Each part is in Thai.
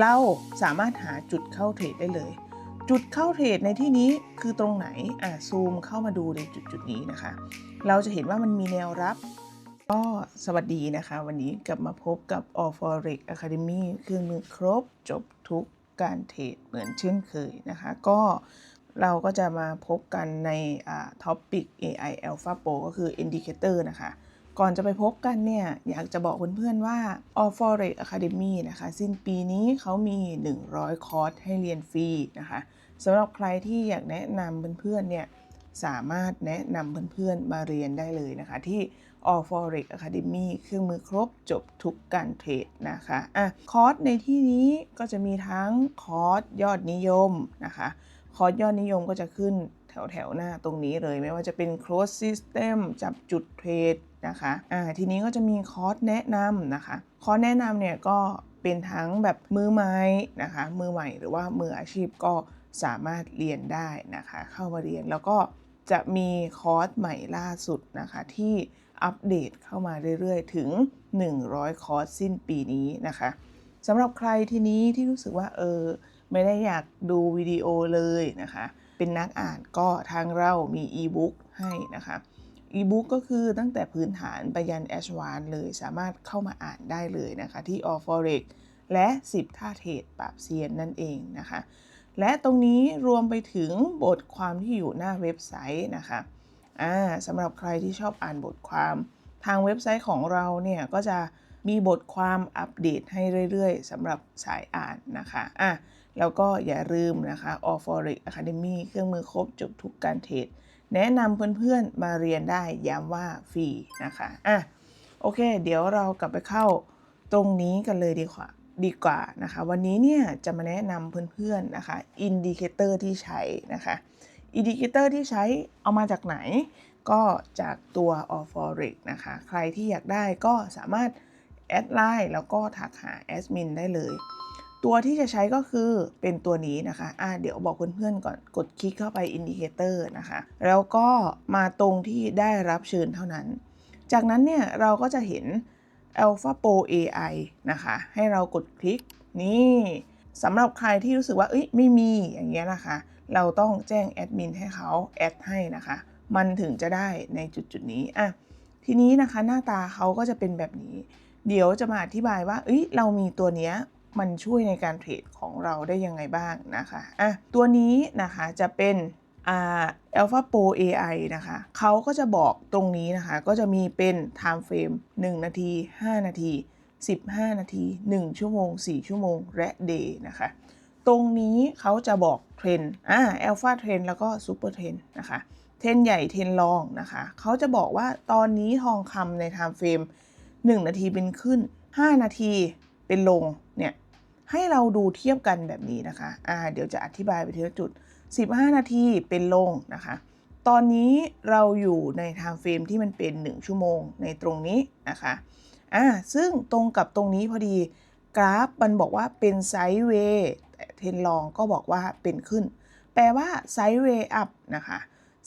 เราสามารถหาจุดเข้าเทรดได้เลย จุดเข้าเทรดในที่นี้คือตรงไหนอะซูมเข้ามาดูในจุดจุดนี้นะคะ เราจะเห็นว่ามันมีแนวรับก็สวัสดีนะคะ วันนี้กลับมาพบกับ All Forex Academy เครื่องมือครบจบทุกการเทรดเหมือนเช่นเคยนะคะ ก็เราก็จะมาพบกันในท็อปิก AI Alpha Pro ก็คือ Indicator นะคะ ก่อนจะไปพบกันเนี่ย อยากจะบอกเพื่อนๆว่า All Forex Academy นะคะ สิ้นปีนี้เขามี 100 คอร์สให้เรียนฟรีนะคะสำหรับใครที่อยากแนะนำเพื่อนๆเนี่ยสามารถแนะนำเพื่อนๆมาเรียนได้เลยนะคะ ที่ All Forex Academy เครื่องมือครบจบทุกการเทรดนะคะอะคอร์สในที่นี้ก็จะมีทั้งคอร์สยอดนิยมนะคะคอร์สยอดนิยมก็จะขึ้นแถวแถวๆหน้าตรงนี้เลย ไม่ว่าจะเป็น close system จับจุดเทรด นะคะอ่าทีนี้ก็จะมีคอร์สแนะนำนะคะ คอร์สแนะนำเนี่ยก็เป็นทั้งแบบมือใหม่นะคะ มือใหม่หรือว่ามืออาชีพก็สามารถเรียนได้นะคะ เข้ามาเรียนแล้วก็จะมีคอร์สใหม่ล่าสุดนะคะที่อัปเดตเข้ามาเรื่อยๆ ถึง 100 คอร์สสิ้นปีนี้นะคะสำหรับใครทีนี้ที่รู้สึกว่าเออไม่ได้อยากดูวิดีโอเลยนะคะ เป็นนักอ่านก็ทางเรามีอีบุ๊กให้นะคะ อีบุ๊กก็คือตั้งแต่พื้นฐานไปยันแอชวานเลยสามารถเข้ามาอ่านได้เลยนะคะ ที่ All Forex และ 10 ท่าเทรดปราบเซียนนั่นเองนะคะ และตรงนี้รวมไปถึงบทความที่อยู่หน้าเว็บไซต์นะคะอ่าสำหรับใครที่ชอบอ่านบทความทางเว็บไซต์ของเราเนี่ยก็จะมีบทความอัปเดตให้เรื่อยๆสำหรับสายอ่านนะคะอะแล้วก็อย่าลืมนะคะ All Forex Academy เครื่องมือครบจบทุกการเทรด แนะนำเพื่อนๆมาเรียนได้ย้ำว่าฟรีนะคะอะโอเค เดี๋ยวเรากลับไปเข้าตรงนี้กันเลยดีกว่าดีกว่านะคะ วันนี้เนี่ยจะมาแนะนำเพื่อนๆนะคะอินดิเคเตอร์ที่ใช้นะคะอินดิเคเตอร์ที่ใช้เอามาจากไหน ก็จากตัว All Forex นะคะ ใครที่อยากได้ก็สามารถแอดไลน์แล้วก็ทักหาแอดมินได้เลย ตัวที่จะใช้ก็คือเป็นตัวนี้นะคะอะเดี๋ยวบอกเพื่อนๆก่อนกดคลิกเข้าไป Indicator นะคะ แล้วก็มาตรงที่ได้รับเชิญเท่านั้น จากนั้นเนี่ยเราก็จะเห็น Alpha Pro AI นะคะ ให้เรากดคลิกนี่สำหรับใครที่รู้สึกว่าเอ้ยไม่มีอย่างเงี้ยนะคะ เราต้องแจ้งแอดมินให้เขาแอดให้นะคะ มันถึงจะได้ในจุดจุดๆนี้อะทีนี้นะคะหน้าตาเขาก็จะเป็นแบบนี้ เดี๋ยวจะมาอธิบายว่าเอ้ยเรามีตัวเนี้ย มันช่วยในการเทรดของเราได้ยังไงบ้างนะคะอะตัวนี้นะคะจะเป็นอ่า Alpha Pro AI นะคะเขาก็จะบอกตรงนี้นะคะ ก็จะมีเป็น time frame 1 นาที 5 นาที 15 นาที 1 ชั่วโมง 4 ชั่วโมง และ day นะคะ ตรงนี้เขาจะบอกเทรนอ่า Alpha Trend แล้วก็ Super Trend นะคะ เทรนใหญ่เทรนด์รองนะคะ เขาจะบอกว่าตอนนี้ทองคำใน time frame 1 นาทีเป็นขึ้น 5 นาทีเป็นลง ให้เราดูเทียบกันแบบนี้นะคะอ่าเดี๋ยวจะอธิบายไปทีละจุด 15 นาทีเป็นลงนะคะ ตอนนี้เราอยู่ใน time frame ที่มันเป็น 1 ชั่วโมงในตรงนี้นะคะอ่าซึ่งตรงกับตรงนี้พอดีกราฟมันบอกว่าเป็นไซด์เวย์เทนลองก็บอกว่าเป็นขึ้น แปลว่าไซด์เวย์อัพนะคะ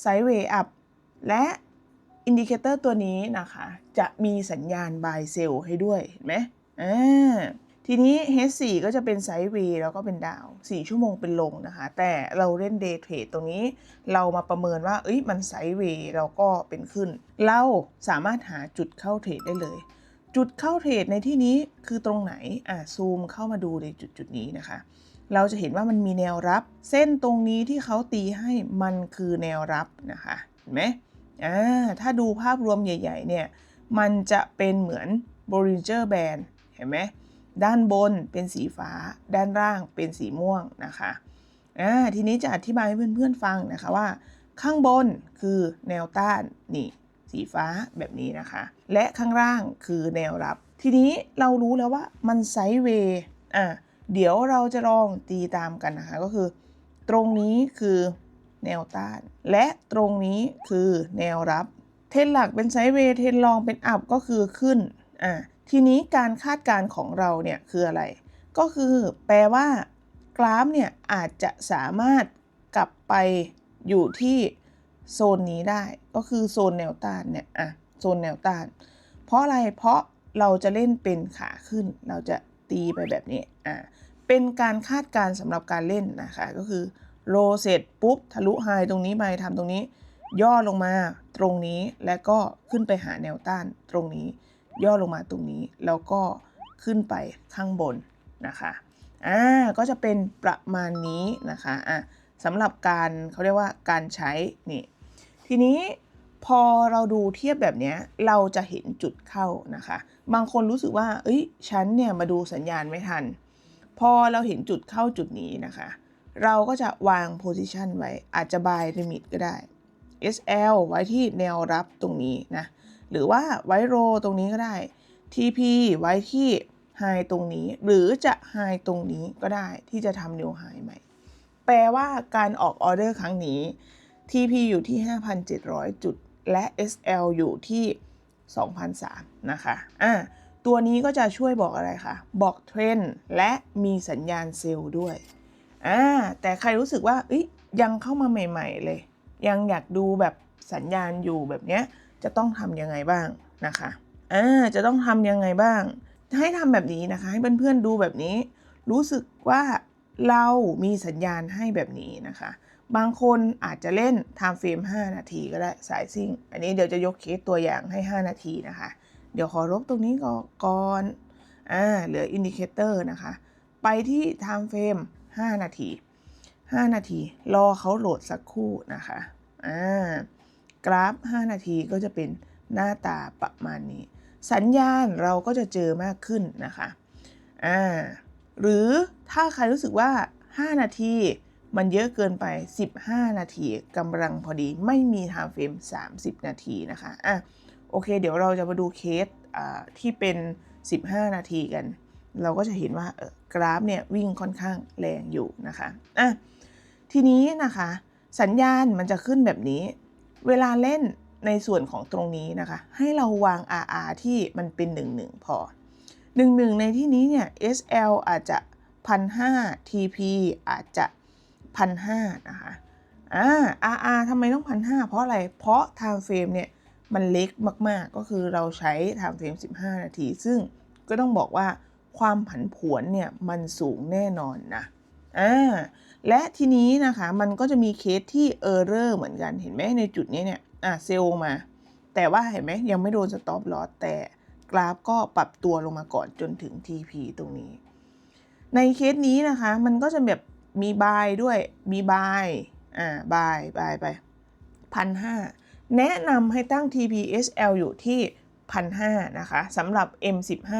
ไซด์เวย์อัพและอินดิเคเตอร์ตัวนี้นะคะ จะมีสัญญาณ buy sell ให้ด้วยเห็นไหมอ่า ทีนี้ H4 ก็จะเป็นไซด์เวย์แล้วก็เป็นดาว 4 ชั่วโมงเป็นลงนะคะ แต่เราเล่นเดย์เทรดตรงนี้เรามาประเมินว่า เอ้ย มันไซด์เวย์เราก็เป็นขึ้น เราสามารถหาจุดเข้าเทรดได้เลย จุดเข้าเทรดในที่นี้คือตรงไหน อะซูมเข้ามาดูในจุดจุดนี้นะคะ เราจะเห็นว่ามันมีแนวรับ เส้นตรงนี้ที่เขาตีให้มันคือแนวรับนะคะ เห็นไหมอ่า ถ้าดูภาพรวมใหญ่ ๆ เนี่ย มันจะเป็นเหมือน Bollinger Band เห็นไหม ด้านบนเป็นสีฟ้า ด้านล่างเป็นสีม่วงนะคะอ่าทีนี้จะอธิบายให้เพื่อนๆฟังนะคะว่า ข้างบนคือแนวต้านนี่สีฟ้าแบบนี้นะคะ และข้างล่างคือแนวรับ ทีนี้เรารู้แล้วว่ามันไซด์เวย์อะเดี๋ยวเราจะลองตีตามกันนะคะก็คือ ตรงนี้คือแนวต้าน และตรงนี้คือแนวรับ เทนหลักเป็นไซด์เวย์เทนรองเป็นอัพก็คือขึ้นอ่า ทีนี้การคาดการณ์ของเราเนี่ยคืออะไร ก็คือแปลว่ากราฟเนี่ยอาจจะสามารถกลับไปอยู่ที่โซนนี้ได้ ก็คือโซนแนวต้านเนี่ยอะโซนแนวต้าน เพราะอะไรเพราะเราจะเล่นเป็นขาขึ้น เราจะตีไปแบบนี้อ่าเป็นการคาดการ์สำหรับการเล่นนะคะ ก็คือโลเสร็จปุ๊บ ทะลุไฮตรงนี้ไปทำตรงนี้ ย่อลงมาตรงนี้แล้วก็ขึ้นไปหาแนวต้านตรงนี้ ย่อลงมาตรงนี้ แล้วก็ขึ้นไปข้างบนนะคะอ่าก็จะเป็นประมาณนี้นะคะอะสำหรับการเขาเรียกว่าการใช้นี่ทีนี้พอเราดูเทียบแบบเนี้ยเราจะเห็นจุดเข้านะคะ บางคนรู้สึกว่า เอ้ยฉันเนี่ยมาดูสัญญาณไม่ทัน พอเราเห็นจุดเข้าจุดนี้นะคะ เราก็จะวาง position ไว้อาจจะ buy limit ก็ได้ SL ไว้ที่แนวรับตรงนี้นะ หรือว่าไว้โรตรงนี้ก็ได้ TP ไว้ที่ high ตรงนี้ หรือจะ high ตรงนี้ก็ได้ที่จะทำ new high ใหม่ แปลว่าการออกออเดอร์ครั้งนี้ TP อยู่ที่ 5,700 จุด และ SL อยู่ที่ 2,003นะคะ อะตัวนี้ก็จะช่วยบอกอะไรคะ บอกเทรนด์และมีสัญญาณเซลล์ด้วย อ่า แต่ใครรู้สึกว่าอยยังเข้ามาใหม่ ๆ เลย ยังอยากดูแบบสัญญาณอยู่แบบเนี้ย จะต้องทำยังไงบ้างนะคะอ่าจะต้องทำยังไงบ้าง ให้ทำแบบนี้นะคะ ให้เพื่อนๆดูแบบนี้ รู้สึกว่าเรามีสัญญาณให้แบบนี้นะคะ บางคนอาจจะเล่น time frame 5นาทีก็ได้สายซิ่ง อันนี้เดี๋ยวจะยกเคสตัวอย่างให้ 5 นาทีนะคะ เดี๋ยวขอลบตรงนี้ก่อนอ่าเหลืออินดิเคเตอร์นะคะ ไปที่ time frame 5นาที 5 นาที รอเขาโหลดสักครู่นะคะอ่า กราฟ 5 นาทีก็จะเป็นหน้าตาประมาณนี้ สัญญาณเราก็จะเจอมากขึ้นนะคะอ่าหรือถ้าใครรู้สึกว่า 5 นาทีมันเยอะเกินไป 15 นาทีกำลังพอดีไม่มี time frame 30 นาทีนะคะอะโอเค เดี๋ยวเราจะมาดูเคสที่เป็น 15 นาทีกัน เราก็จะเห็นว่ากราฟเนี่ยวิ่งค่อนข้างแรงอยู่นะคะอะทีนี้นะคะ สัญญาณมันจะขึ้นแบบนี้ เวลาเล่นในส่วนของตรงนี้นะคะ ให้เราวาง RR ที่มันเป็น 11 พอ 11 ในที่นี้เนี่ย SL อาจจะ 1,500 TP อาจจะ 1,500 นะคะอ่า RR ทำไมต้อง 1,500 เพราะอะไร เพราะ time frame เนี่ย มันเล็กมาก ๆ ก็คือเราใช้ time frame 15 นาที ซึ่งก็ต้องบอกว่าความผันผวนเนี่ย มันสูงแน่นอนนะอ่า และทีนี้นะคะมันก็จะมีเคสที่ error เรอร์เหมือนกันเห็นไหมในจุดนี้เนี่ยอ่าเซลล์มา แต่ว่าเห็นไหมยังไม่โดน stop loss แต่กราฟก็ปรับตัวลงมาก่อนจนถึง TP ตรงนี้ ในเคสนี้นะคะมันก็จะแบบมี buy ด้วยมี buy อ่า buy buy ไปพันห้าแนะนำให้ตั้ง TPSL อยู่ที่1,500นะคะสำหรับ M15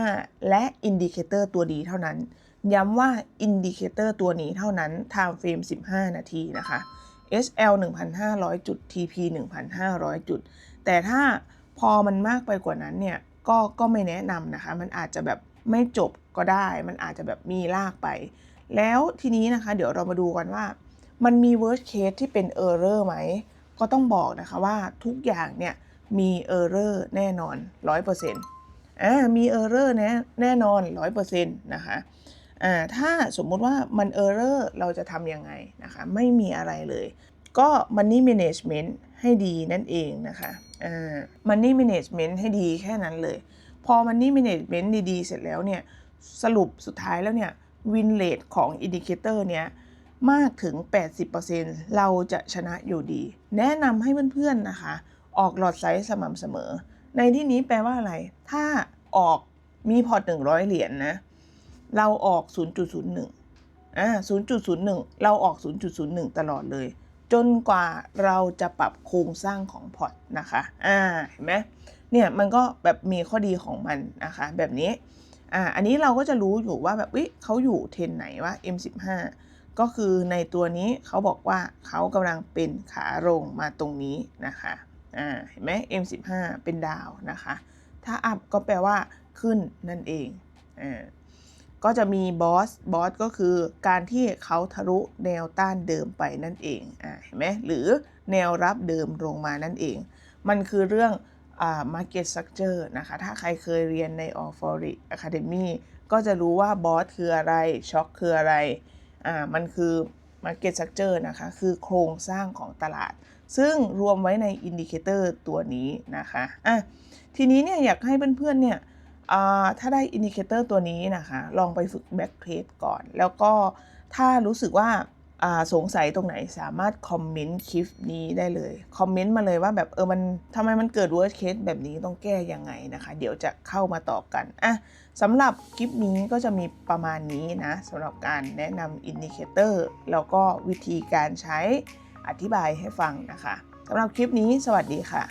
และอินดิเคเตอร์ตัวดีเท่านั้น ย้ำว่าอินดิเคเตอร์ตัวนี้เท่านั้น time frame 15 นาทีนะคะ SL 1,500 จุด TP 1,500 จุด แต่ถ้าพอมันมากไปกว่านั้นเนี่ย ก็ก็ไม่แนะนำนะคะ มันอาจจะแบบไม่จบก็ได้ มันอาจจะแบบมีลากไป แล้วทีนี้นะคะ เดี๋ยวเรามาดูกันว่า มันมี worst case ที่เป็น error ไหม ก็ต้องบอกนะคะว่าทุกอย่างเนี่ยมี error แน่นอน 100%อ่ามี error แน่แน่นอน 100%นะคะ ถ้าสมมุติว่ามัน error เราจะทำยังไงนะคะ ไม่มีอะไรเลย ก็ money management ให้ดีนั่นเองนะคะอ่า money management ให้ดีแค่นั้นเลย พอ money management ดีๆ เสร็จแล้วเนี่ย สรุปสุดท้ายแล้วเนี่ย win rate ของ indicator เนี้ยมากถึง 80%เราจะชนะอยู่ดี แนะนำให้เพื่อนๆนะคะ ออกหลอดไซส์สม่ำเสมอ ในที่นี้แปลว่าอะไร ถ้าออกมีพอร์ต100 เหรียญนนะ เราออก 0.01อ่า0.01 เราออก 0.01 ตลอดเลย จนกว่าเราจะปรับโครงสร้างของพอร์ตนะคะ อ่า เห็นไหมเนี่ยมันก็แบบมีข้อดีของมันนะคะ แบบนี้ อ่า อันนี้เราก็จะรู้อยู่ว่าแบบเอ้ยเขาอยู่เทรนไหนว่า M15 ก็คือในตัวนี้เขาบอกว่าเขากำลังเป็นขาลงมาตรงนี้นะคะ อ่า เห็นไหม M15 เป็นดาวนะคะ ถ้าอัพก็แปลว่าขึ้นนั่นเอง อ่า ก็จะมีบอสบอสก็คือการที่เขาทะลุแนวต้านเดิมไปนั่นเองอ่าเห็นไหมหรือแนวรับเดิมลงมานั่นเอง มันคือเรื่องอ่า market structure นะคะ ถ้าใครเคยเรียนใน a l f o r i c Academy ก็จะรู้ว่าบอสคืออะไรช็อคคืออะไรอ่ามันคือ Market Structure นะคะ คือโครงสร้างของตลาด ซึ่งรวมไว้ในอินดิเคเตอร์ตัวนี้นะคะอะทีนี้เนี่ยอยากให้เพื่อนๆเนี่ย ถ้าได้อินดิเคเตอร์ตัวนี้นะคะ ลองไปฝึกแบ็กเทสก่อน แล้วก็ถ้ารู้สึกว่าสงสัยตรงไหนสามารถคอมเมนต์คลิปนี้ได้เลย คอมเมนต์มาเลยว่าแบบเออมันทำไมมันเกิด worst case แบบนี้ต้องแก้ยังไงนะคะ เดี๋ยวจะเข้ามาตอบกันอะสำหรับคลิปนี้ก็จะมีประมาณนี้นะสำหรับการแนะนำอินดิเคเตอร์แล้วก็วิธีการใช้อธิบายให้ฟังนะคะสำหรับคลิปนี้สวัสดีค่ะ